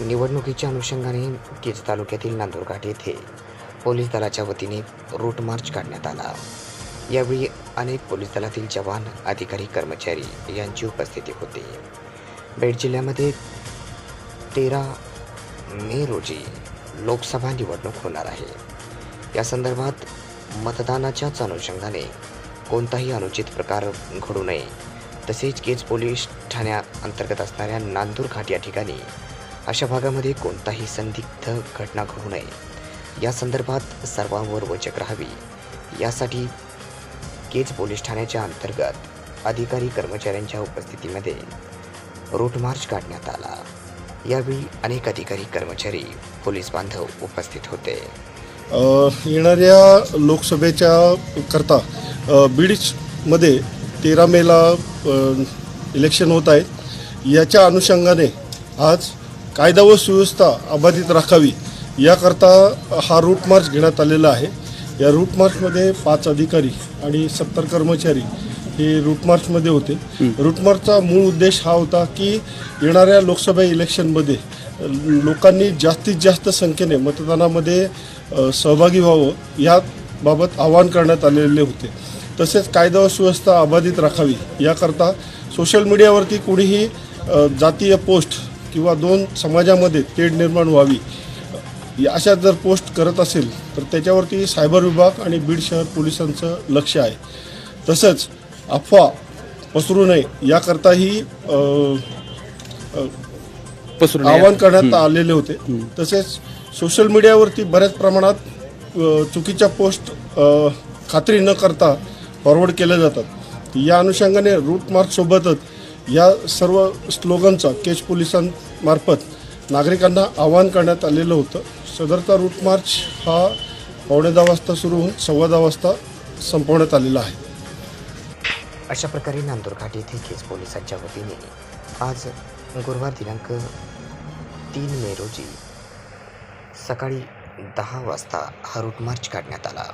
निवडणुकीच्या अनुषंगाने केज तालुक्यातील नांदूरघाट येथे पोलीस दलाच्या वतीने रूट मार्च काढण्यात आला. यावेळी अनेक पोलीस दलातील जवान अधिकारी कर्मचारी यांची उपस्थिती होती. बीड जिल्ह्यामध्ये तेरा मे रोजी लोकसभा निवडणूक होणार आहे. या संदर्भात मतदानाच्याच अनुषंगाने कोणताही अनुचित प्रकार घडू नये. तसेच केज पोलीस ठाण्याअंतर्गत असणाऱ्या नांदूर घाट या ठिकाणी अशा भागामध्ये कोणताही संदिग्ध घटना घडू नये. या संदर्भात सर्वांवर वचक राहावी. यासाठी केज पोलीस ठाण्याच्या अंतर्गत अधिकारी कर्मचाऱ्यांच्या उपस्थितीमध्ये रूट मार्च काढण्यात आला. यावेळी अनेक अधिकारी कर्मचारी पोलीस बांधव उपस्थित होते. येणाऱ्या लोकसभेच्या करता बीडमध्ये तेरा मेला इलेक्शन होत आहे याच्या अनुषंगाने आज कायदा व सुव्यवस्था अबाधित राखावी याकरता हा रूट मार्च घेण्यात आलेला आहे. या रूट मार्चमध्ये पाच अधिकारी आणि सत्तर कर्मचारी हे रूट मार्चमध्ये होते. रूट मार्चचा मूळ उद्देश हा होता की येणाऱ्या लोकसभा इलेक्शनमध्ये लोकांनी जास्तीत जास्त संख्येने मतदानामध्ये सहभागी व्हावं याबाबत आवाहन करण्यात आलेले होते. तसेच कायदा व सुव्यवस्था अबाधित राखावी याकरता सोशल मीडियावरती कोणीही जातीय पोस्ट किंवा दोन समाजामध्ये तेढ निर्माण व्हावी या अशा जर पोस्ट करत असेल तर त्याच्यावरती सायबर विभाग आणि बीड शहर पोलिसांचं लक्ष आहे. तसंच अफवा पसरू नये याकरताही आवाहन करण्यात आलेले होते. तसेच सोशल मीडियावरती बऱ्याच प्रमाणात चुकीच्या पोस्ट खात्री न करता फॉरवर्ड केल्या जातात. या अनुषंगाने रूट मार्च सोबतच या सर्व स्लोगनचा केज पोलिसांमार्फत नागरिकांना आवाहन करण्यात आलेलं होतं. सदरचा रूट मार्च हा पावणे दहा वाजता सुरू होऊन सव्वा दहा वाजता संपवण्यात आलेला आहे. अशा प्रकारे नांदूरघाट येथे केज पोलिसांच्या वतीने आज गुरुवार दिनांक तीन मे रोजी सकाळी दहा वाजता हा रूट मार्च काढण्यात आला.